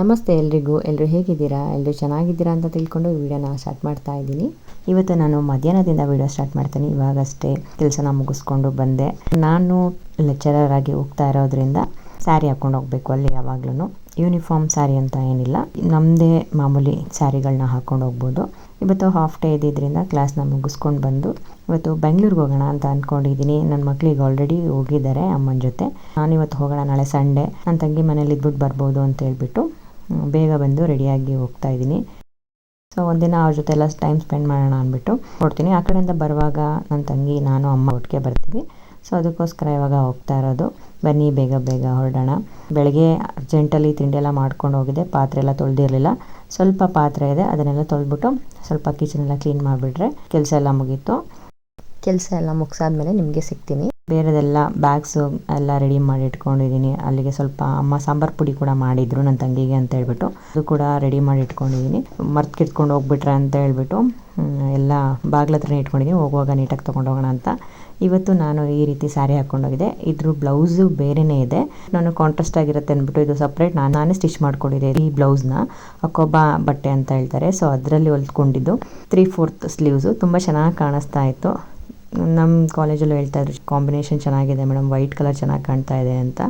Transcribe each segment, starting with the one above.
ನಮಸ್ತೆ ಎಲ್ರಿಗೂ. ಎಲ್ಲರೂ ಹೇಗಿದ್ದೀರಾ? ಎಲ್ಲರೂ ಚೆನ್ನಾಗಿದ್ದೀರಾ ಅಂತ ತಿಳ್ಕೊಂಡು ವಿಡಿಯೋನ ಸ್ಟಾರ್ಟ್ ಮಾಡ್ತಾ ಇದ್ದೀನಿ. ಇವತ್ತು ನಾನು ಮಧ್ಯಾಹ್ನದಿಂದ ವಿಡಿಯೋ ಸ್ಟಾರ್ಟ್ ಮಾಡ್ತೀನಿ. ಇವಾಗಷ್ಟೇ ಕೆಲಸನ ಮುಗಿಸ್ಕೊಂಡು ಬಂದೆ. ನಾನು ಲೆಕ್ಚರರ್ ಆಗಿ ಹೋಗ್ತಾ ಇರೋದ್ರಿಂದ ಸ್ಯಾರಿ ಹಾಕ್ಕೊಂಡು ಹೋಗಬೇಕು ಅಲ್ಲಿ ಯಾವಾಗ್ಲೂ ಯೂನಿಫಾರ್ಮ್ ಸ್ಯಾರಿ ಅಂತ ಏನಿಲ್ಲ. ನಮ್ಮದೇ ಮಾಮೂಲಿ ಸ್ಯಾರಿಗಳನ್ನ ಹಾಕ್ಕೊಂಡು ಹೋಗ್ಬೋದು. ಇವತ್ತು ಹಾಫ್ ಡೇ ಇದ್ದಿದ್ದರಿಂದ ಕ್ಲಾಸ್ನ ಮುಗಿಸ್ಕೊಂಡು ಬಂದು ಇವತ್ತು ಬೆಂಗಳೂರಿಗೆ ಹೋಗೋಣ ಅಂತ ಅಂದ್ಕೊಂಡಿದ್ದೀನಿ ನನ್ನ ಮಕ್ಳಿಗೆ ಆಲ್ರೆಡಿ ಹೋಗಿದ್ದಾರೆ ಅಮ್ಮನ ಜೊತೆ. ನಾನು ಇವತ್ತು ಹೋಗೋಣ ನಾಳೆ ಸಂಡೇ. ನನ್ನ ತಂಗಿ ಮನೇಲಿ ಇದ್ಬಿಟ್ಟು ಬರ್ಬೋದು ಅಂತ ಹೇಳ್ಬಿಟ್ಟು ಬೇಗ ಬಂದು ರೆಡಿಯಾಗಿ ಹೋಗ್ತಾ ಇದ್ದೀನಿ. ಸೊ ಒಂದಿನ ಅವ್ರ ಜೊತೆ ಎಲ್ಲ ಟೈಮ್ ಸ್ಪೆಂಡ್ ಮಾಡೋಣ ಅಂದ್ಬಿಟ್ಟು ಕೊಡ್ತೀನಿ ಆ ಕಡೆಯಿಂದ ಬರುವಾಗ ನನ್ನ ತಂಗಿ, ನಾನು, ಅಮ್ಮ ಒಟ್ಟಿಗೆ ಬರ್ತೀವಿ. ಸೊ ಅದಕ್ಕೋಸ್ಕರ ಇವಾಗ ಹೋಗ್ತಾ ಇರೋದು. ಬನ್ನಿ, ಬೇಗ ಬೇಗ ಹೊರಡೋಣ. ಬೆಳಗ್ಗೆ ಅರ್ಜೆಂಟಲ್ಲಿ ತಿಂಡಿ ಎಲ್ಲ ಮಾಡ್ಕೊಂಡು ಹೋಗಿದೆ ಪಾತ್ರೆ ಎಲ್ಲ ತೊಳೆದಿರಲಿಲ್ಲ. ಸ್ವಲ್ಪ ಪಾತ್ರೆ ಇದೆ. ಅದನ್ನೆಲ್ಲ ತೊಳೆದ್ಬಿಟ್ಟು ಸ್ವಲ್ಪ ಕಿಚನ್ ಎಲ್ಲ ಕ್ಲೀನ್ ಮಾಡಿಬಿಟ್ರೆ ಕೆಲಸ ಎಲ್ಲ ಮುಗೀತು. ಕೆಲಸ ಎಲ್ಲ ಮುಗಿಸಾದ್ಮೇಲೆ ನಿಮಗೆ ಸಿಗ್ತೀನಿ. ಬೇರೆದೆಲ್ಲ ಬ್ಯಾಗ್ಸು ಎಲ್ಲ ರೆಡಿ ಮಾಡಿ ಇಟ್ಕೊಂಡಿದ್ದೀನಿ. ಅಲ್ಲಿಗೆ ಸ್ವಲ್ಪ ಅಮ್ಮ ಸಾಂಬಾರು ಪುಡಿ ಕೂಡ ಮಾಡಿದ್ರು ನನ್ನ ತಂಗಿಗೆ ಅಂತ ಹೇಳ್ಬಿಟ್ಟು. ಅದು ಕೂಡ ರೆಡಿ ಮಾಡಿ ಇಟ್ಕೊಂಡಿದ್ದೀನಿ. ಮರ್ತು ಕಿತ್ಕೊಂಡು ಹೋಗ್ಬಿಟ್ರೆ ಅಂತ ಹೇಳ್ಬಿಟ್ಟು ಎಲ್ಲ ಬಾಗ್ಲ ಹತ್ರನೇ ಇಟ್ಕೊಂಡಿದ್ದೀನಿ. ಹೋಗುವಾಗ ನೀಟಾಗಿ ತೊಗೊಂಡು ಹೋಗೋಣ ಅಂತ. ಇವತ್ತು ನಾನು ಈ ರೀತಿ ಸ್ಯಾರಿ ಹಾಕ್ಕೊಂಡೋಗಿದೆ ಇದ್ರ ಬ್ಲೌಸು ಬೇರೆನೇ ಇದೆ. ನಾನು ಕಾಂಟ್ರಾಸ್ಟ್ ಆಗಿರುತ್ತೆ ಅಂದ್ಬಿಟ್ಟು ಇದು ಸಪ್ರೇಟ್ ನಾನು, ನಾನೇ ಸ್ಟಿಚ್ ಮಾಡ್ಕೊಂಡಿದ್ದೆ ಈ ಬ್ಲೌಸ್ನ ಕೊಬ್ಬ ಬಟ್ಟೆ ಅಂತ ಹೇಳ್ತಾರೆ. ಸೊ ಅದರಲ್ಲಿ ಹೊಲ್ತ್ಕೊಂಡಿದ್ದು ತ್ರೀ ಫೋರ್ತ್ ಸ್ಲೀವ್ಸು ತುಂಬ ಚೆನ್ನಾಗಿ ಕಾಣಿಸ್ತಾ ಇತ್ತು. ನಮ್ಮ ಕಾಲೇಜಲ್ಲೂ ಹೇಳ್ತಾ ಇದ್ರು ಕಾಂಬಿನೇಷನ್ ಚೆನ್ನಾಗಿದೆ ಮೇಡಮ್ ವೈಟ್ ಕಲರ್ ಚೆನ್ನಾಗಿ ಕಾಣ್ತಾ ಇದೆ ಅಂತ.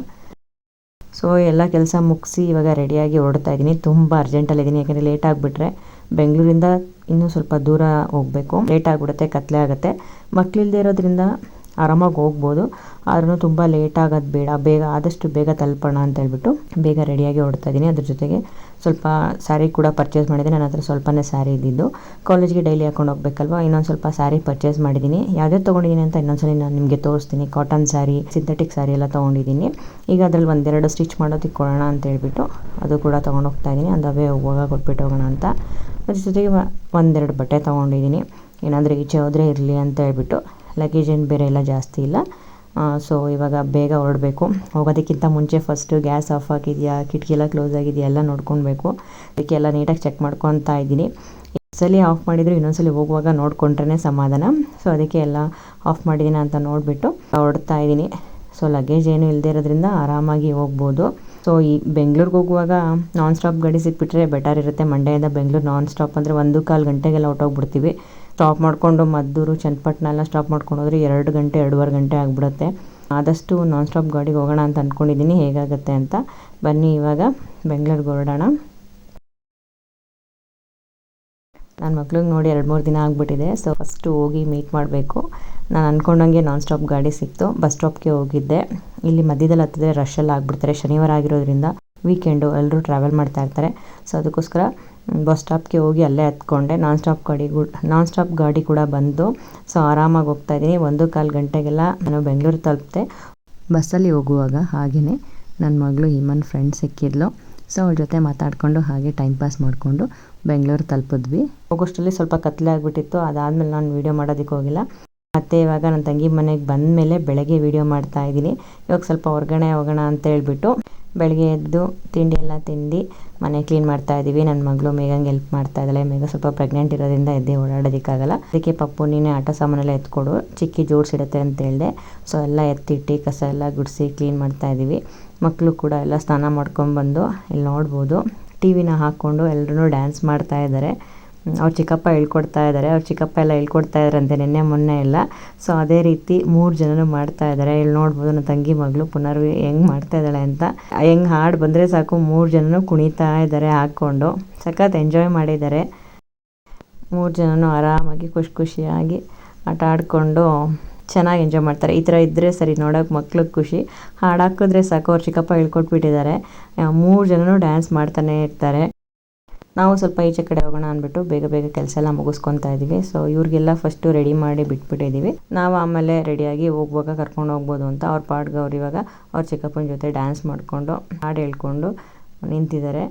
ಸೊ ಎಲ್ಲ ಕೆಲಸ ಮುಗಿಸಿ ಇವಾಗ ರೆಡಿಯಾಗಿ ಹೊರಡ್ತಾ ಇದ್ದೀನಿ. ತುಂಬ ಅರ್ಜೆಂಟಲ್ಲಿದ್ದೀನಿ ಯಾಕೆಂದರೆ ಲೇಟ್ ಆಗಿಬಿಟ್ರೆ ಬೆಂಗಳೂರಿಂದ ಇನ್ನೂ ಸ್ವಲ್ಪ ದೂರ ಹೋಗಬೇಕು. ಲೇಟ್ ಆಗಿಬಿಡುತ್ತೆ ಕತ್ತಲೆ ಆಗುತ್ತೆ. ಮಕ್ಕಳಿಲ್ಲದೆ ಇರೋದ್ರಿಂದ ಆರಾಮಾಗಿ ಹೋಗ್ಬೋದು. ಆದ್ರೂ ತುಂಬ ಲೇಟ್ ಆಗೋದು ಬೇಡ. ಬೇಗ, ಆದಷ್ಟು ಬೇಗ ತಲುಪೋಣ ಅಂತ ಹೇಳ್ಬಿಟ್ಟು ಬೇಗ ರೆಡಿಯಾಗಿ ಹೊರಡ್ತಾ ಇದ್ದೀನಿ. ಅದ್ರ ಜೊತೆಗೆ ಸ್ವಲ್ಪ ಸ್ಯಾರಿ ಕೂಡ ಪರ್ಚೇಸ್ ಮಾಡಿದೆ ನನ್ನ ಹತ್ರ ಸ್ವಲ್ಪನೇ ಸ್ಯಾರಿ ಇದ್ದಿದ್ದು. ಕಾಲೇಜ್ಗೆ ಡೈಲಿ ಹಾಕೊಂಡು ಹೋಗ್ಬೇಕಲ್ವಾ? ಇನ್ನೊಂದು ಸ್ವಲ್ಪ ಸ್ಯಾರಿ ಪರ್ಚೇಸ್ ಮಾಡಿದ್ದೀನಿ. ಯಾವ್ದೇ ತೊಗೊಂಡಿದ್ದೀನಿ ಅಂತ ಇನ್ನೊಂದ್ಸಲಿ ನಾನು ನಿಮಗೆ ತೋರಿಸ್ತೀನಿ. ಕಾಟನ್ ಸ್ಯಾರಿ ಸಿಂಥೆಟಿಕ್ ಸ್ಯಾರಿ ಎಲ್ಲ ತೊಗೊಂಡಿದ್ದೀನಿ. ಈಗ ಅದ್ರಲ್ಲಿ ಒಂದೆರಡು ಸ್ಟಿಚ್ ಮಾಡೋದಕ್ಕೆ ಕೊಡೋಣ ಅಂತ ಹೇಳ್ಬಿಟ್ಟು ಅದು ಕೂಡ ತೊಗೊಂಡು ಹೋಗ್ತಾ ಇದ್ದೀನಿ. ಅಂದವೇ ಹೋಗುವಾಗ ಕೊಟ್ಬಿಟ್ಟು ಹೋಗೋಣ ಅಂತ. ಅದ್ರ ಜೊತೆಗೆ ಒಂದೆರಡು ಬಟ್ಟೆ ತೊಗೊಂಡಿದ್ದೀನಿ. ಏನಾದರೂ ಈಚೆ ಹೋದರೆ ಇರಲಿ ಅಂತ ಹೇಳ್ಬಿಟ್ಟು ಲಗೇಜ್ ಏನು ಬೇರೆ ಎಲ್ಲ ಜಾಸ್ತಿ ಇಲ್ಲ. ಸೊ ಇವಾಗ ಬೇಗ ಹೊರಡಬೇಕು. ಹೋಗೋದಕ್ಕಿಂತ ಮುಂಚೆ ಫಸ್ಟು ಗ್ಯಾಸ್ ಆಫ್ ಆಗಿದೆಯಾ ಕಿಟಕಿ ಎಲ್ಲ ಕ್ಲೋಸ್ ಆಗಿದೆಯಾ, ಎಲ್ಲ ಅದಕ್ಕೆ ಎಲ್ಲ ನೀಟಾಗಿ ಚೆಕ್ ಮಾಡ್ಕೊತಾ ಇದ್ದೀನಿ. ಸಲ ಆಫ್ ಮಾಡಿದ್ರು ಇನ್ನೊಂದ್ಸಲಿ ಹೋಗುವಾಗ ನೋಡ್ಕೊಂಡ್ರೆ ಸಮಾಧಾನ. ಸೊ ಅದಕ್ಕೆ ಎಲ್ಲ ಆಫ್ ಮಾಡಿದ್ದೀನಿ ಅಂತ ನೋಡಿಬಿಟ್ಟು ಹೊರಡ್ತಾ ಇದ್ದೀನಿ. ಸೊ ಲಗೇಜ್ ಏನು ಇಲ್ಲದೆ ಇರೋದ್ರಿಂದ ಆರಾಮಾಗಿ ಹೋಗ್ಬೋದು. ಸೊ ಈ ಬೆಂಗ್ಳೂರಿಗೆ ಹೋಗುವಾಗ ನಾನ್ ಸ್ಟಾಪ್ ಗಾಡಿ ಸಿಕ್ಬಿಟ್ರೆ ಬೆಟರ್ ಇರುತ್ತೆ. ಮಂಡ್ಯದಿಂದ ಬೆಂಗಳೂರು ನಾನ್ ಸ್ಟಾಪ್ ಅಂದರೆ ಒಂದು ಕಾಲು ಗಂಟೆಗೆಲ್ಲ ಹೊಟ್ಟೋಗ್ಬಿಡ್ತೀವಿ ಸ್ಟಾಪ್ ಮಾಡಿಕೊಂಡು ಮದ್ದೂರು ಚನ್ನಪಟ್ಟಣ ಎಲ್ಲ ಸ್ಟಾಪ್ ಮಾಡ್ಕೊಂಡು ಹೋದ್ರೆ ಎರಡು ಗಂಟೆ, ಎರಡೂವರೆ ಗಂಟೆ ಆಗಿಬಿಡುತ್ತೆ. ಆದಷ್ಟು ನಾನ್ ಸ್ಟಾಪ್ ಗಾಡಿಗೆ ಹೋಗೋಣ ಅಂತ ಅಂದ್ಕೊಂಡಿದ್ದೀನಿ ಹೇಗಾಗುತ್ತೆ ಅಂತ ಬನ್ನಿ ಇವಾಗ ಬೆಂಗಳೂರಿಗೆ ಹೊರಡೋಣ. ನನ್ನ ಮಕ್ಳಿಗೆ ನೋಡಿ ಎರಡು ಮೂರು ದಿನ ಆಗಿಬಿಟ್ಟಿದೆ. ಸೊ ಫಸ್ಟು ಹೋಗಿ ಮೀಟ್ ಮಾಡಬೇಕು. ನಾನು ಅಂದ್ಕೊಂಡಂಗೆ ನಾನ್ ಸ್ಟಾಪ್ ಗಾಡಿ ಸಿಕ್ತು. ಬಸ್ ಸ್ಟಾಪ್ಗೆ ಹೋಗಿದ್ದೆ. ಇಲ್ಲಿ ಮಧ್ಯದಲ್ಲಿ ಹತ್ತಿದ್ರೆ ರಶಲ್ಲಿ ಆಗಿಬಿಡ್ತಾರೆ. ಶನಿವಾರ ಆಗಿರೋದ್ರಿಂದ ವೀಕೆಂಡು ಎಲ್ಲರೂ ಟ್ರಾವೆಲ್ ಮಾಡ್ತಾ ಇರ್ತಾರೆ. ಸೊ ಅದಕ್ಕೋಸ್ಕರ ಬಸ್ ಸ್ಟಾಪ್ಗೆ ಹೋಗಿ ಅಲ್ಲೇ ಹತ್ಕೊಂಡೆ ನಾನ್ ಸ್ಟಾಪ್ ಗಾಡಿ ನಾನ್ ಸ್ಟಾಪ್ ಗಾಡಿ ಕೂಡ ಬಂದು ಸೊ ಆರಾಮಾಗಿ ಹೋಗ್ತಾ ಇದ್ದೀನಿ. ಒಂದು ಕಾಲು ಗಂಟೆಗೆಲ್ಲ ನಾನು ಬೆಂಗಳೂರು ತಲುಪಿದೆ. ಬಸ್ಸಲ್ಲಿ ಹೋಗುವಾಗ ಹಾಗೆಯೇ ನನ್ನ ಮಗಳು ಹಿಮನ್ ಫ್ರೆಂಡ್ ಸಿಕ್ಕಿದ್ಲು. ಸೊ ಅವ್ರ ಜೊತೆ ಮಾತಾಡಿಕೊಂಡು ಹಾಗೆ ಟೈಮ್ ಪಾಸ್ ಮಾಡಿಕೊಂಡು ಬೆಂಗಳೂರು ತಲುಪಿದ್ವಿ. ಹೋಗೋಷ್ಟರಲ್ಲಿ ಸ್ವಲ್ಪ ಕತ್ತಲೆ ಆಗಿಬಿಟ್ಟಿತ್ತು. ಅದಾದಮೇಲೆ ನಾನು ವೀಡಿಯೋ ಮಾಡೋದಕ್ಕೆ ಹೋಗಿಲ್ಲ. ಮತ್ತೆ ಇವಾಗ ನನ್ನ ತಂಗಿ ಮನೆಗೆ ಬಂದ ಮೇಲೆ ಬೆಳಗ್ಗೆ ವೀಡಿಯೋ ಮಾಡ್ತಾ ಇದ್ದೀನಿ. ಇವಾಗ ಸ್ವಲ್ಪ ಹೊರಗಡೆ ಹೋಗೋಣ ಅಂತ ಹೇಳ್ಬಿಟ್ಟು ಬೆಳಗ್ಗೆ ಎದ್ದು ತಿಂಡಿ ಎಲ್ಲ ತಿಂದು ಮನೆ ಕ್ಲೀನ್ ಮಾಡ್ತಾ ಇದ್ದೀವಿ. ನನ್ನ ಮಗಳು ಮೇಘಂಗೆ ಹೆಲ್ಪ್ ಮಾಡ್ತಾ ಇದ್ದಾಳೆ. ಮೇಘ ಸ್ವಲ್ಪ ಪ್ರೆಗ್ನೆಂಟ್ ಇರೋದ್ರಿಂದ ಎದ್ದೆ ಓಡಾಡೋದಕ್ಕಾಗಲ್ಲ. ಅದಕ್ಕೆ ಪಪ್ಪು ನೀನೆ ಆಟ ಸಾಮಾನೆಲ್ಲ ಎತ್ಕೊಡು. ಚಿಕ್ಕಿ ಜೋಡಿಸಿಡುತ್ತೆ ಅಂತ ಹೇಳಿದೆ. ಸೊ ಎಲ್ಲ ಎತ್ತಿಟ್ಟು ಕಸ ಎಲ್ಲ ಗುಡಿಸಿ ಕ್ಲೀನ್ ಮಾಡ್ತಾ ಇದ್ದೀವಿ. ಮಕ್ಕಳು ಕೂಡ ಎಲ್ಲ ಸ್ನಾನ ಮಾಡ್ಕೊಂಡ್ಬಂದು ಇಲ್ಲಿ ನೋಡ್ಬೋದು. ಟಿ ವಿನ ಹಾಕ್ಕೊಂಡು ಎಲ್ಲರೂ ಡ್ಯಾನ್ಸ್ ಮಾಡ್ತಾ ಇದ್ದಾರೆ. ಅವ್ರ ಚಿಕ್ಕಪ್ಪ ಹೇಳ್ಕೊಡ್ತಾ ಇದ್ದಾರೆ ಅವ್ರ ಚಿಕ್ಕಪ್ಪ ಎಲ್ಲ ಹೇಳ್ಕೊಡ್ತಾ ಇದ್ದಾರಂತೆ ನಿನ್ನೆ, ಮೊನ್ನೆ ಎಲ್ಲ. ಸೊ ಅದೇ ರೀತಿ ಮೂರು ಜನನು ಮಾಡ್ತಾ ಇದ್ದಾರೆ ಇಲ್ಲಿ ನೋಡ್ಬೋದು ನನ್ನ ತಂಗಿ ಮಗಳು ಪುನರ್ವಿ ಹೆಂಗೆ ಮಾಡ್ತಾ ಇದ್ದಾಳೆ ಅಂತ. ಹೆಂಗೆ ಹಾಡು ಬಂದರೆ ಸಾಕು, ಮೂರು ಜನನು ಕುಣಿತಾ ಇದ್ದಾರೆ ಹಾಕ್ಕೊಂಡು ಸಖತ್ ಎಂಜಾಯ್ ಮಾಡಿದ್ದಾರೆ. ಮೂರು ಜನನು ಆರಾಮಾಗಿ ಖುಷಿ ಖುಷಿಯಾಗಿ ಆಟ ಆಡಿಕೊಂಡು ಚೆನ್ನಾಗಿ ಎಂಜಾಯ್ ಮಾಡ್ತಾರೆ. ಈ ಥರ ಇದ್ದರೆ ಸರಿ, ನೋಡೋಕೆ ಮಕ್ಳಿಗೆ ಖುಷಿ. ಹಾಡು ಹಾಕಿದ್ರೆ ಸಾಕು, ಅವ್ರ ಚಿಕ್ಕಪ್ಪ ಹೇಳ್ಕೊಟ್ಬಿಟ್ಟಿದ್ದಾರೆ. ಮೂರು ಜನನು ಡ್ಯಾನ್ಸ್ ಮಾಡ್ತಾನೆ ಇರ್ತಾರೆ. ನಾವು ಸ್ವಲ್ಪ ಈಚೆ ಕಡೆ ಹೋಗೋಣ ಅಂದ್ಬಿಟ್ಟು ಬೇಗ ಬೇಗ ಕೆಲಸ ಎಲ್ಲ ಮುಗಿಸ್ಕೊತಾ ಇದ್ದೀವಿ. ಸೊ ಇವ್ರಿಗೆಲ್ಲ ಫಸ್ಟು ರೆಡಿ ಮಾಡಿ ಬಿಟ್ಬಿಟ್ಟಿದ್ದೀವಿ ನಾವು ಆಮೇಲೆ ರೆಡಿಯಾಗಿ ಹೋಗುವಾಗ ಕರ್ಕೊಂಡು ಹೋಗ್ಬೋದು ಅಂತ ಅವ್ರ ಪಾಡ್ಗೆ ಅವ್ರು ಇವಾಗ ಅವ್ರ ಚಿಕ್ಕಪ್ಪನ ಜೊತೆ ಡ್ಯಾನ್ಸ್ ಮಾಡಿಕೊಂಡು ಹಾಡು ಹೇಳ್ಕೊಂಡು ನಿಂತಿದ್ದಾರೆ.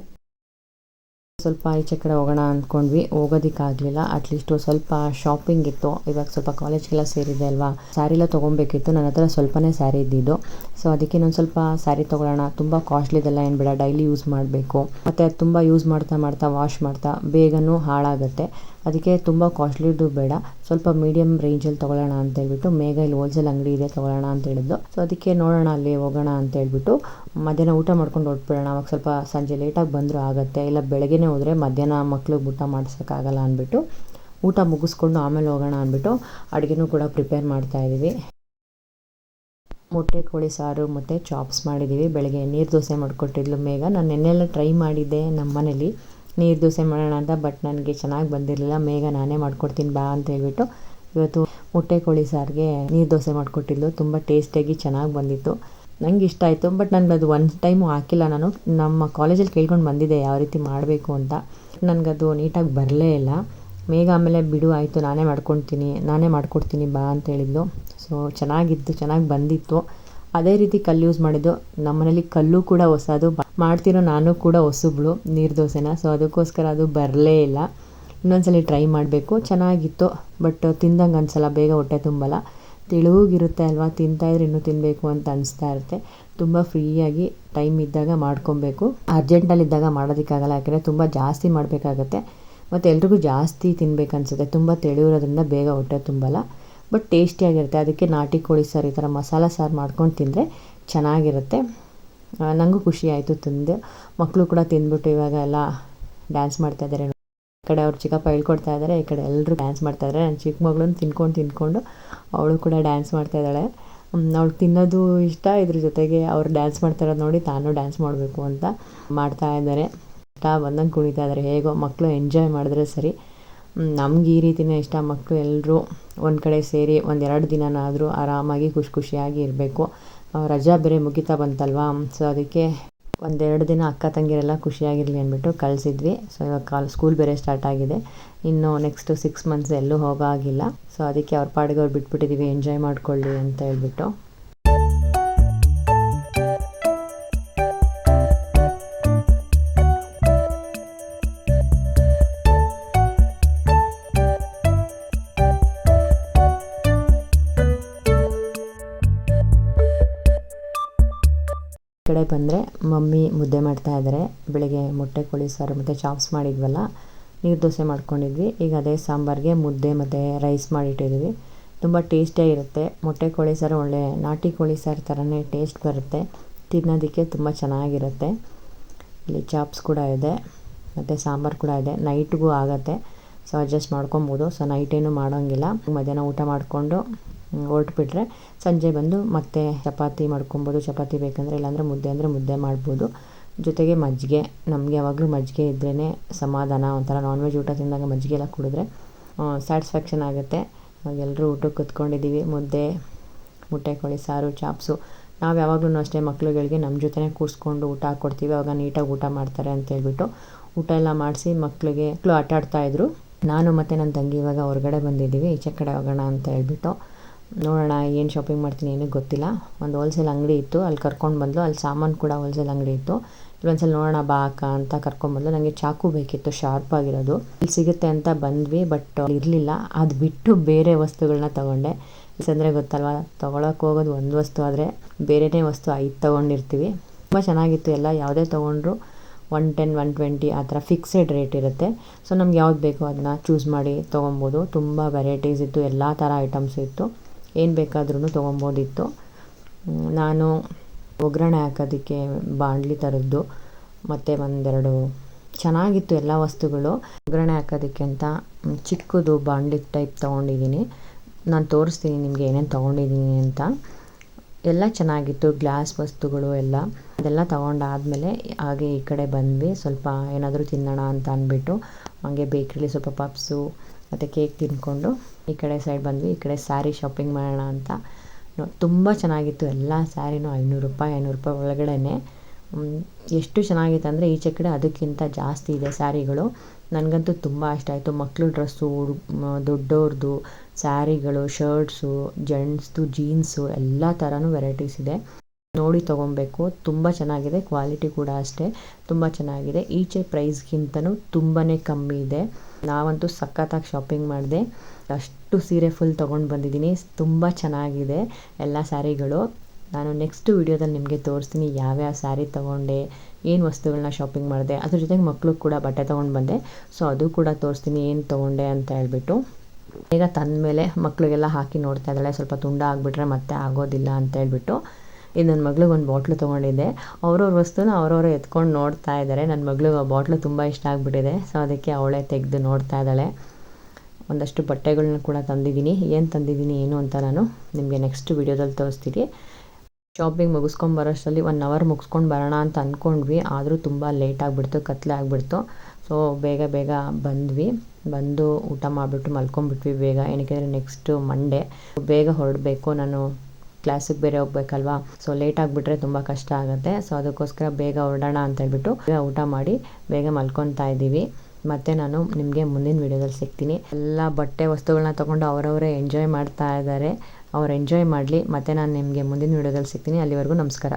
ಸ್ವಲ್ಪ ಈಚೆ ಕಡೆ ಹೋಗೋಣ ಅಂದ್ಕೊಂಡ್ವಿ ಹೋಗೋದಕ್ಕಾಗಲಿಲ್ಲ. ಅಟ್ಲೀಸ್ಟು ಸ್ವಲ್ಪ ಶಾಪಿಂಗ್ ಇತ್ತು. ಇವಾಗ ಸ್ವಲ್ಪ ಕಾಲೇಜ್ಗೆಲ್ಲ ಸೇರಿದೆ ಅಲ್ವಾ? ಸ್ಯಾರಿ ಎಲ್ಲ ತೊಗೊಬೇಕಿತ್ತು. ನನ್ನ ಹತ್ರ ಸ್ವಲ್ಪನೇ ಸ್ಯಾರಿ ಇದ್ದಿದ್ದು. ಸೊ ಅದಕ್ಕೆ ಇನ್ನೊಂದು ಸ್ವಲ್ಪ ಸ್ಯಾರಿ ತೊಗೊಳ್ಳೋಣ. ತುಂಬ ಕಾಸ್ಟ್ಲಿದೆಲ್ಲ ಏನು ಬೇಡ. ಡೈಲಿ ಯೂಸ್ ಮಾಡಬೇಕು. ಮತ್ತು ಅದು ತುಂಬ ಯೂಸ್ ಮಾಡ್ತಾ ಮಾಡ್ತಾ ವಾಶ್ ಮಾಡ್ತಾ ಬೇಗನೂ ಹಾಳಾಗುತ್ತೆ. ಅದಕ್ಕೆ ತುಂಬ ಕಾಸ್ಟ್ಲಿದು ಬೇಡ. ಸ್ವಲ್ಪ ಮೀಡಿಯಮ್ ರೇಂಜಲ್ಲಿ ತೊಗೊಳ್ಳೋಣ ಅಂತ ಹೇಳ್ಬಿಟ್ಟು, ಮೇಘ ಇಲ್ಲಿ ಹೋಲ್ಸೇಲ್ ಅಂಗಡಿ ಇದೆ, ತೊಗೊಳ್ಳೋಣ ಅಂತ ಹೇಳಿದ್ದು. ಸೊ ಅದಕ್ಕೆ ನೋಡೋಣ ಅಲ್ಲಿ ಹೋಗೋಣ ಅಂತ ಹೇಳ್ಬಿಟ್ಟು, ಮಧ್ಯಾಹ್ನ ಊಟ ಮಾಡ್ಕೊಂಡು ಹೊರಟ್ಬಿಡೋಣ. ಅವಾಗ ಸ್ವಲ್ಪ ಸಂಜೆ ಲೇಟಾಗಿ ಬಂದರೂ ಆಗುತ್ತೆ. ಇಲ್ಲ ಬೆಳಗ್ಗೆನೇ ಹೋದರೆ ಮಧ್ಯಾಹ್ನ ಮಕ್ಳಿಗೆ ಊಟ ಮಾಡ್ಸೋಕ್ಕಾಗಲ್ಲ ಅಂದ್ಬಿಟ್ಟು, ಊಟ ಮುಗಿಸ್ಕೊಂಡು ಆಮೇಲೆ ಹೋಗೋಣ ಅಂದ್ಬಿಟ್ಟು ಅಡುಗೆನೂ ಕೂಡ ಪ್ರಿಪೇರ್ ಮಾಡ್ತಾ ಮಾಡ್ತಾಯಿದ್ದೀವಿ ಮೊಟ್ಟೆ, ಕೋಳಿ ಸಾರು ಮತ್ತು ಚಾಪ್ಸ್ ಮಾಡಿದ್ದೀವಿ. ಬೆಳಗ್ಗೆ ನೀರು ದೋಸೆ ಮಾಡಿಕೊಟ್ಟಿದ್ಲು ಮೇಘ. ನಾನು ನೆನ್ನೆಲ್ಲ ಟ್ರೈ ಮಾಡಿದ್ದೆ ನಮ್ಮ ಮನೇಲಿ ನೀರು ದೋಸೆ ಮಾಡೋಣ ಅಂತ ಬಟ್ ನನಗೆ ಚೆನ್ನಾಗಿ ಬಂದಿರಲಿಲ್ಲ. ಬೇಗ ನಾನೇ ಮಾಡ್ಕೊಡ್ತೀನಿ, ಬಾ ಅಂತ ಹೇಳ್ಬಿಟ್ಟು ಇವತ್ತು ಮೊಟ್ಟೆ ಕೋಳಿ ಸಾರಿಗೆ ನೀರು ದೋಸೆ ಮಾಡಿಕೊಟ್ಟಿದ್ಲು. ತುಂಬ ಟೇಸ್ಟಿಯಾಗಿ ಚೆನ್ನಾಗಿ ಬಂದಿತ್ತು. ನನಗೆ ಇಷ್ಟ ಆಯಿತು ಬಟ್ ನನಗೆ ಅದು ಒನ್ ಟೈಮು ಹಾಕಿಲ್ಲ ನಾನು. ನಮ್ಮ ಕಾಲೇಜಲ್ಲಿ ಕೇಳ್ಕೊಂಡು ಬಂದಿದ್ದೆ ಯಾವ ರೀತಿ ಮಾಡಬೇಕು ಅಂತ. ನನಗದು ನೀಟಾಗಿ ಬರಲೇ ಇಲ್ಲ. ಮೇಗ ಆಮೇಲೆ ಬಿಡು, ಆಯಿತು, ನಾನೇ ಮಾಡ್ಕೊತೀನಿ ನಾನೇ ಮಾಡ್ಕೊಡ್ತೀನಿ, ಬಾ ಅಂತ ಹೇಳಿದ್ಲು. ಸೊ ಚೆನ್ನಾಗಿತ್ತು, ಚೆನ್ನಾಗಿ ಬಂದಿತ್ತು. ಅದೇ ರೀತಿ ಕಲ್ಲು ಯೂಸ್ ಮಾಡಿದ್ದು. ನಮ್ಮನೇಲಿ ಕಲ್ಲು ಕೂಡ ಹೊಸದು. ಮಾಡ್ತಿರೋ ನಾನು ಕೂಡ ಹೊಸಬ್ಳು, ನೀರು ದೋಸೆನ. ಸೊ ಅದಕ್ಕೋಸ್ಕರ ಅದು ಬರಲೇ ಇಲ್ಲ. ಇನ್ನೊಂದ್ಸಲ ಟ್ರೈ ಮಾಡಬೇಕು. ಚೆನ್ನಾಗಿತ್ತು ಬಟ್ ತಿಂದಂಗೆ ಅನ್ಸಲ್ಲ. ಬೇಗ ಹೊಟ್ಟೆ ತುಂಬಲ್ಲ. ತೆಳುಗಿರುತ್ತೆ ಅಲ್ವಾ? ತಿಂತಾಯಿದ್ರೆ ಇನ್ನೂ ತಿನ್ನಬೇಕು ಅಂತ ಅನಿಸ್ತಾ ಇರುತ್ತೆ. ತುಂಬ ಫ್ರೀಯಾಗಿ ಟೈಮ್ ಇದ್ದಾಗ ಮಾಡ್ಕೊಬೇಕು. ಅರ್ಜೆಂಟಲ್ಲಿದ್ದಾಗ ಮಾಡೋದಕ್ಕಾಗಲ್ಲ. ಯಾಕೆಂದರೆ ತುಂಬ ಜಾಸ್ತಿ ಮಾಡಬೇಕಾಗತ್ತೆ. ಮತ್ತು ಎಲ್ರಿಗೂ ಜಾಸ್ತಿ ತಿನ್ಬೇಕು ಅನಿಸುತ್ತೆ. ತುಂಬ ತೆಳು ಬೇಗ ಹೊಟ್ಟೆ ತುಂಬಲ್ಲ. ಬಟ್ ಟೇಸ್ಟಿಯಾಗಿರುತ್ತೆ ಅದಕ್ಕೆ ನಾಟಿ ಕೋಳಿ ಸಾರು ಈ ಥರ ಮಸಾಲ ಸಾರು ಮಾಡ್ಕೊಂಡು ತಿಂದರೆ ಚೆನ್ನಾಗಿರುತ್ತೆ. ನನಗೂ ಖುಷಿ ಆಯಿತು ತಿಂದು. ಮಕ್ಕಳು ಕೂಡ ತಿಂದ್ಬಿಟ್ಟು ಇವಾಗ ಎಲ್ಲ ಡ್ಯಾನ್ಸ್ ಮಾಡ್ತಾ ಇದ್ದಾರೆ ಈ ಕಡೆ ಅವ್ರು ಚಿಕ್ಕಪ್ಪ ಹೇಳ್ಕೊಡ್ತಾ ಇದ್ದಾರೆ ಈ ಕಡೆ ಎಲ್ಲರೂ ಡ್ಯಾನ್ಸ್ ಮಾಡ್ತಾ ಇದ್ದಾರೆ ನನ್ನ ಚಿಕ್ಕ ಮಗಳನ್ನ ತಿನ್ಕೊಂಡು ತಿನ್ಕೊಂಡು ಅವಳು ಕೂಡ ಡ್ಯಾನ್ಸ್ ಮಾಡ್ತಾ ಇದ್ದಾಳೆ. ಅವಳು ತಿನ್ನೋದು ಇಷ್ಟ, ಇದ್ರ ಜೊತೆಗೆ ಅವ್ರು ಡ್ಯಾನ್ಸ್ ಮಾಡ್ತಾಯಿರೋದು ನೋಡಿ ತಾನು ಡ್ಯಾನ್ಸ್ ಮಾಡಬೇಕು ಅಂತ ಮಾಡ್ತಾ ಇದ್ದಾರೆ. ಇಷ್ಟ ಬಂದಂಗೆ ಕುಣಿತಾ ಇದ್ದಾರೆ. ಹೇಗೋ ಮಕ್ಕಳು ಎಂಜಾಯ್ ಮಾಡಿದ್ರೆ ಸರಿ. ನಮ್ಗೆ ಈ ರೀತಿಯೇ ಇಷ್ಟ ಮಕ್ಕಳು ಎಲ್ಲರೂ ಒಂದು ಕಡೆ ಸೇರಿ ಒಂದೆರಡು ದಿನನಾದರೂ ಆರಾಮಾಗಿ ಖುಷಿ ಖುಷಿಯಾಗಿ ಇರಬೇಕು. ರಜಾ ಬೇರೆ ಮುಗಿತಾ ಬಂತಲ್ವಾ? ಸೊ ಅದಕ್ಕೆ ಒಂದೆರಡು ದಿನ ಅಕ್ಕ ತಂಗಿರೆಲ್ಲ ಖುಷಿಯಾಗಿರಲಿ ಅಂದ್ಬಿಟ್ಟು ಕಳಿಸಿದ್ವಿ. ಸೊ ಇವಾಗ ಕಾಲ್ ಸ್ಕೂಲ್ ಬೇರೆ ಸ್ಟಾರ್ಟ್ ಆಗಿದೆ. ಇನ್ನು ನೆಕ್ಸ್ಟು ಸಿಕ್ಸ್ ಮಂತ್ಸ್ ಎಲ್ಲೂ ಹೋಗೋಗಿಲ್ಲ ಸೊ ಅದಕ್ಕೆ ಅವ್ರ ಪಾಡಿಗೆ ಅವ್ರು ಬಿಟ್ಬಿಟ್ಟಿದ್ದೀವಿ ಎಂಜಾಯ್ ಮಾಡ್ಕೊಳ್ಳಿ ಅಂತ ಹೇಳ್ಬಿಟ್ಟು. ಬಂದರೆ ಮಮ್ಮಿ ಮುದ್ದೆ ಮಾಡ್ತಾ ಇದ್ದಾರೆ ಬೆಳಗ್ಗೆ ಮೊಟ್ಟೆ ಕೋಳಿ ಸಾರು ಮತ್ತು ಚಾಪ್ಸ್ ಮಾಡಿದ್ವಲ್ಲ, ನೀರು ದೋಸೆ ಮಾಡ್ಕೊಂಡಿದ್ವಿ. ಈಗ ಅದೇ ಸಾಂಬಾರಿಗೆ ಮುದ್ದೆ ಮತ್ತು ರೈಸ್ ಮಾಡಿಟ್ಟಿದ್ದೀವಿ ತುಂಬ ಟೇಸ್ಟಿಯಾಗಿರುತ್ತೆ ಮೊಟ್ಟೆ ಕೋಳಿ ಸಾರು ಒಳ್ಳೆ ನಾಟಿ ಕೋಳಿ ಸಾರು ಥರನೇ ಟೇಸ್ಟ್ ಬರುತ್ತೆ. ತಿನ್ನೋದಕ್ಕೆ ತುಂಬ ಚೆನ್ನಾಗಿರುತ್ತೆ. ಇಲ್ಲಿ ಚಾಪ್ಸ್ ಕೂಡ ಇದೆ, ಮತ್ತು ಸಾಂಬಾರು ಕೂಡ ಇದೆ. ನೈಟ್ಗೂ ಆಗುತ್ತೆ. ಸೊ ಅಡ್ಜಸ್ಟ್ ಮಾಡ್ಕೊಬೋದು. ಸೊ ನೈಟ್ ಏನು ಮಾಡೋಂಗಿಲ್ಲ. ಮಧ್ಯಾಹ್ನ ಊಟ ಮಾಡಿಕೊಂಡು ಹೊರ್ಟ್ಬಿಟ್ರೆ ಸಂಜೆ ಬಂದು ಮತ್ತೆ ಚಪಾತಿ ಮಾಡ್ಕೊಬೋದು. ಚಪಾತಿ ಬೇಕಂದರೆ ಇಲ್ಲಾಂದರೆ ಮುದ್ದೆ ಅಂದರೆ ಮುದ್ದೆ ಮಾಡ್ಬೋದು. ಜೊತೆಗೆ ಮಜ್ಜಿಗೆ. ನಮಗೆ ಯಾವಾಗಲೂ ಮಜ್ಜಿಗೆ ಇದ್ರೇ ಸಮಾಧಾನ. ಒಂಥರ ನಾನ್ ವೆಜ್ ಊಟ ತಿಂದಾಗ ಮಜ್ಜಿಗೆ ಎಲ್ಲ ಕುಡಿದ್ರೆ ಸ್ಯಾಟಿಸ್ಫ್ಯಾಕ್ಷನ್ ಆಗುತ್ತೆ. ಎಲ್ಲರೂ ಊಟಕ್ಕೆ ಕುತ್ಕೊಂಡಿದ್ದೀವಿ. ಮುದ್ದೆ, ಮುಟ್ಟೆ ಕೋಳಿ, ಸಾರು, ಚಾಪ್ಸು. ನಾವು ಯಾವಾಗಲೂ ಅಷ್ಟೇ ಮಕ್ಳುಗಳಿಗೆ ನಮ್ಮ ಜೊತೆ ಕೂರಿಸ್ಕೊಂಡು ಊಟ ಹಾಕ್ಕೊಡ್ತೀವಿ ಅವಾಗ ನೀಟಾಗಿ ಊಟ ಮಾಡ್ತಾರೆ ಅಂತ ಹೇಳ್ಬಿಟ್ಟು ಊಟ ಎಲ್ಲ ಮಾಡಿಸಿ ಮಕ್ಕಳಿಗೆ ಮಕ್ಕಳು ಆಟ ಆಡ್ತಾಯಿದ್ರು ನಾನು ಮತ್ತು ನನ್ನ ತಂಗಿ ಇವಾಗ ಹೊರಗಡೆ ಬಂದಿದ್ದೀವಿ, ಈಚೆ ಕಡೆ ಹೋಗೋಣ ಅಂತ ಹೇಳ್ಬಿಟ್ಟು. ನೋಡೋಣ ಏನು ಶಾಪಿಂಗ್ ಮಾಡ್ತೀನಿ ಏನೂ ಗೊತ್ತಿಲ್ಲ. ಒಂದು ಹೋಲ್ಸೇಲ್ ಅಂಗಡಿ ಇತ್ತು, ಅಲ್ಲಿ ಕರ್ಕೊಂಡು ಬಂದಳು ಅಲ್ಲಿ ಸಾಮಾನು ಕೂಡ ಹೋಲ್ಸೇಲ್ ಅಂಗಡಿ ಇತ್ತು. ಇಲ್ಲೊಂದ್ಸಲ ನೋಡೋಣ ಬಾ ಅಕ್ಕ ಅಂತ ಕರ್ಕೊಂಡ್ಬಂದು ನನಗೆ ಚಾಕು ಬೇಕಿತ್ತು ಶಾರ್ಪ್ ಆಗಿರೋದು. ಇಲ್ಲಿ ಸಿಗುತ್ತೆ ಅಂತ ಬಂದ್ವಿ ಬಟ್ ಇರಲಿಲ್ಲ. ಅದು ಬಿಟ್ಟು ಬೇರೆ ವಸ್ತುಗಳನ್ನ ತೊಗೊಂಡೆ. ಅಂದರೆ ಗೊತ್ತಲ್ವ ತೊಗೊಳಕ್ಕೆ ಹೋಗೋದು ಒಂದು ವಸ್ತು ಆದರೆ ಬೇರೆಯೇ ವಸ್ತು ಐದು ತೊಗೊಂಡಿರ್ತೀವಿ. ತುಂಬ ಚೆನ್ನಾಗಿತ್ತು, ಎಲ್ಲ ಯಾವುದೇ ತೊಗೊಂಡ್ರು. ಒನ್ ಟೆನ್, ಒನ್ ಟ್ವೆಂಟಿ ಆ ಥರ ಫಿಕ್ಸೆಡ್ ರೇಟ್ ಇರುತ್ತೆ. ಸೊ ನಮ್ಗೆ ಯಾವ್ದು ಬೇಕೋ ಅದನ್ನ ಚೂಸ್ ಮಾಡಿ ತೊಗೊಬೋದು. ತುಂಬ ವೆರೈಟೀಸ್ ಇತ್ತು, ಎಲ್ಲ ಥರ ಐಟಮ್ಸ್ ಇತ್ತು. ಏನು ಬೇಕಾದ್ರೂ ತೊಗೊಬೋದಿತ್ತು. ನಾನು ಒಗ್ಗರಣೆ ಹಾಕೋದಕ್ಕೆ ಬಾಂಡ್ಲಿ ಥರದ್ದು ಮತ್ತು ಒಂದೆರಡು ಚೆನ್ನಾಗಿತ್ತು ಎಲ್ಲ ವಸ್ತುಗಳು. ಒಗ್ಗರಣೆ ಹಾಕೋದಕ್ಕೆ ಅಂತ ಚಿಕ್ಕದು ಬಾಂಡ್ಲಿ ಟೈಪ್ ತೊಗೊಂಡಿದ್ದೀನಿ. ನಾನು ತೋರಿಸ್ತೀನಿ ನಿಮಗೆ ಏನೇನು ತೊಗೊಂಡಿದ್ದೀನಿ ಅಂತ. ಎಲ್ಲ ಚೆನ್ನಾಗಿತ್ತು ಗ್ಲಾಸ್ ವಸ್ತುಗಳು ಎಲ್ಲ. ಅದೆಲ್ಲ ತೊಗೊಂಡಾದಮೇಲೆ ಹಾಗೆ ಈ ಕಡೆ ಬಂದ್ವಿ. ಸ್ವಲ್ಪ ಏನಾದರೂ ತಿನ್ನೋಣ ಅಂತ ಅಂದ್ಬಿಟ್ಟು ಹಾಗೆ ಬೇಕ್ರಿಲಿ ಸ್ವಲ್ಪ ಪಪ್ಸು ಮತ್ತು ಕೇಕ್ ತಿಂದ್ಕೊಂಡು ಈ ಕಡೆ ಸೈಡ್ ಬಂದ್ವಿ. ಈ ಕಡೆ ಸ್ಯಾರಿ ಶಾಪಿಂಗ್ ಮಾಡೋಣ ಅಂತ. ತುಂಬ ಚೆನ್ನಾಗಿತ್ತು. ಎಲ್ಲ ಸ್ಯಾರಿನೂ ಐನೂರು ರೂಪಾಯಿ ಐನೂರು ರೂಪಾಯಿ ಒಳಗಡೆನೆ. ಎಷ್ಟು ಚೆನ್ನಾಗಿತ್ತು ಅಂದರೆ ಈಚೆ ಕಡೆ ಅದಕ್ಕಿಂತ ಜಾಸ್ತಿ ಇದೆ ಸ್ಯಾರಿಗಳು. ನನಗಂತೂ ತುಂಬ ಇಷ್ಟ ಆಯಿತು. ಮಕ್ಕಳು ಡ್ರೆಸ್ಸು ದೊಡ್ಡವ್ರದ್ದು ಸ್ಯಾರಿಗಳು, ಶರ್ಟ್ಸು, ಜೆಂಟ್ಸ್ದು, ಜೀನ್ಸು ಎಲ್ಲ ಥರನೂ ವೆರೈಟೀಸ್ ಇದೆ. ನೋಡಿ ತೊಗೊಬೇಕು ತುಂಬ ಚೆನ್ನಾಗಿದೆ, ಕ್ವಾಲಿಟಿ ಕೂಡ ಅಷ್ಟೇ. ತುಂಬ ಚೆನ್ನಾಗಿದೆ. ಈಚೆ ಪ್ರೈಸ್ಗಿಂತನೂ ತುಂಬಾ ಕಮ್ಮಿ ಇದೆ. ನಾವಂತೂ ಸಖತ್ತಾಗಿ ಶಾಪಿಂಗ್ ಮಾಡಿದೆ. ಅಷ್ಟು ಸೀರೆ ಫುಲ್ ತೊಗೊಂಡು ಬಂದಿದ್ದೀನಿ. ತುಂಬ ಚೆನ್ನಾಗಿದೆ ಎಲ್ಲ ಸ್ಯಾರಿಗಳು. ನಾನು ನೆಕ್ಸ್ಟ್ ವಿಡಿಯೋದಲ್ಲಿ ನಿಮಗೆ ತೋರಿಸ್ತೀನಿ ಯಾವ್ಯಾವ ಸ್ಯಾರಿ ತೊಗೊಂಡೆ, ಏನು ವಸ್ತುಗಳನ್ನ ಶಾಪಿಂಗ್ ಮಾಡಿದೆ. ಅದ್ರ ಜೊತೆಗೆ ಮಕ್ಕಳು ಕೂಡ ಬಟ್ಟೆ ತೊಗೊಂಡು ಬಂದೆ. ಸೊ ಅದು ಕೂಡ ತೋರಿಸ್ತೀನಿ ಏನು ತೊಗೊಂಡೆ ಅಂತ ಹೇಳ್ಬಿಟ್ಟು. ತಂದ ತಂದಮೇಲೆ ಮಕ್ಕಳಿಗೆಲ್ಲ ಹಾಕಿ ನೋಡ್ತಾ ಇದ್ದಾಳೆ. ಸ್ವಲ್ಪ ತುಂಡ ಆಗಿಬಿಟ್ರೆ ಮತ್ತೆ ಆಗೋದಿಲ್ಲ ಅಂತ ಹೇಳ್ಬಿಟ್ಟು. ಇದು ನನ್ನ ಮಗಳಿಗೆ ಒಂದು ಬಾಟ್ಲು ತೊಗೊಂಡಿದ್ದೆ. ಅವ್ರವ್ರ ವಸ್ತುನ ಅವ್ರವ್ರು ಎತ್ಕೊಂಡು ನೋಡ್ತಾ ಇದ್ದಾರೆ ನನ್ನ ಮಗಳಿಗೆ ಆ ಬಾಟ್ಲು ತುಂಬ ಇಷ್ಟ ಆಗಿಬಿಟ್ಟಿದೆ. ಸೊ ಅದಕ್ಕೆ ಅವಳೇ ತೆಗೆದು ನೋಡ್ತಾ ಇದ್ದಾಳೆ ಒಂದಷ್ಟು ಬಟ್ಟೆಗಳನ್ನ ಕೂಡ ತಂದಿದ್ದೀನಿ. ಏನು ತಂದಿದ್ದೀನಿ, ಏನು ಅಂತ ನಾನು ನಿಮಗೆ ನೆಕ್ಸ್ಟ್ ವಿಡಿಯೋದಲ್ಲಿ ತೋರಿಸ್ತೀನಿ. ಶಾಪಿಂಗ್ ಮುಗಿಸ್ಕೊಂಡು ಬರೋಷ್ಟರಲ್ಲಿ ಒನ್ ಅವರ್ ಮುಗಿಸ್ಕೊಂಡು ಬರೋಣ ಅಂತ ಅಂದ್ಕೊಂಡ್ವಿ ಆದರೂ ತುಂಬ ಲೇಟ್ ಆಗಿಬಿಡ್ತು, ಕತ್ಲೆ ಆಗಿಬಿಡ್ತು. ಸೊ ಬೇಗ ಬೇಗ ಬಂದ್ವಿ. ಬಂದು ಊಟ ಮಾಡಿಬಿಟ್ಟು ಮಲ್ಕೊಂಡ್ಬಿಟ್ವಿ ಬೇಗ. ಏನಕ್ಕೆ ನೆಕ್ಸ್ಟು ಮಂಡೇ ಬೇಗ ಹೊರಡಬೇಕು. ನಾನು ಕ್ಲಾಸಿಗೆ ಬೇರೆ ಹೋಗ್ಬೇಕಲ್ವಾ? ಸೊ ಲೇಟ್ ಆಗಿಬಿಟ್ರೆ ತುಂಬ ಕಷ್ಟ ಆಗುತ್ತೆ. ಸೊ ಅದಕ್ಕೋಸ್ಕರ ಬೇಗ ಹೊರಡೋಣ ಅಂತ ಹೇಳ್ಬಿಟ್ಟು ಊಟ ಮಾಡಿ ಬೇಗ ಮಲ್ಕೊತಾ ಇದ್ದೀವಿ. ಮತ್ತೆ ನಾನು ನಿಮಗೆ ಮುಂದಿನ ವೀಡಿಯೋದಲ್ಲಿ ಸಿಗ್ತೀನಿ. ಎಲ್ಲ ಬಟ್ಟೆ ವಸ್ತುಗಳನ್ನ ತೊಗೊಂಡು ಅವರವರೇ ಎಂಜಾಯ್ ಮಾಡ್ತಾ ಇದ್ದಾರೆ. ಅವ್ರು ಎಂಜಾಯ್ ಮಾಡಲಿ. ಮತ್ತೆ ನಾನು ನಿಮಗೆ ಮುಂದಿನ ವೀಡಿಯೋದಲ್ಲಿ ಸಿಗ್ತೀನಿ. ಅಲ್ಲಿವರೆಗೂ ನಮಸ್ಕಾರ.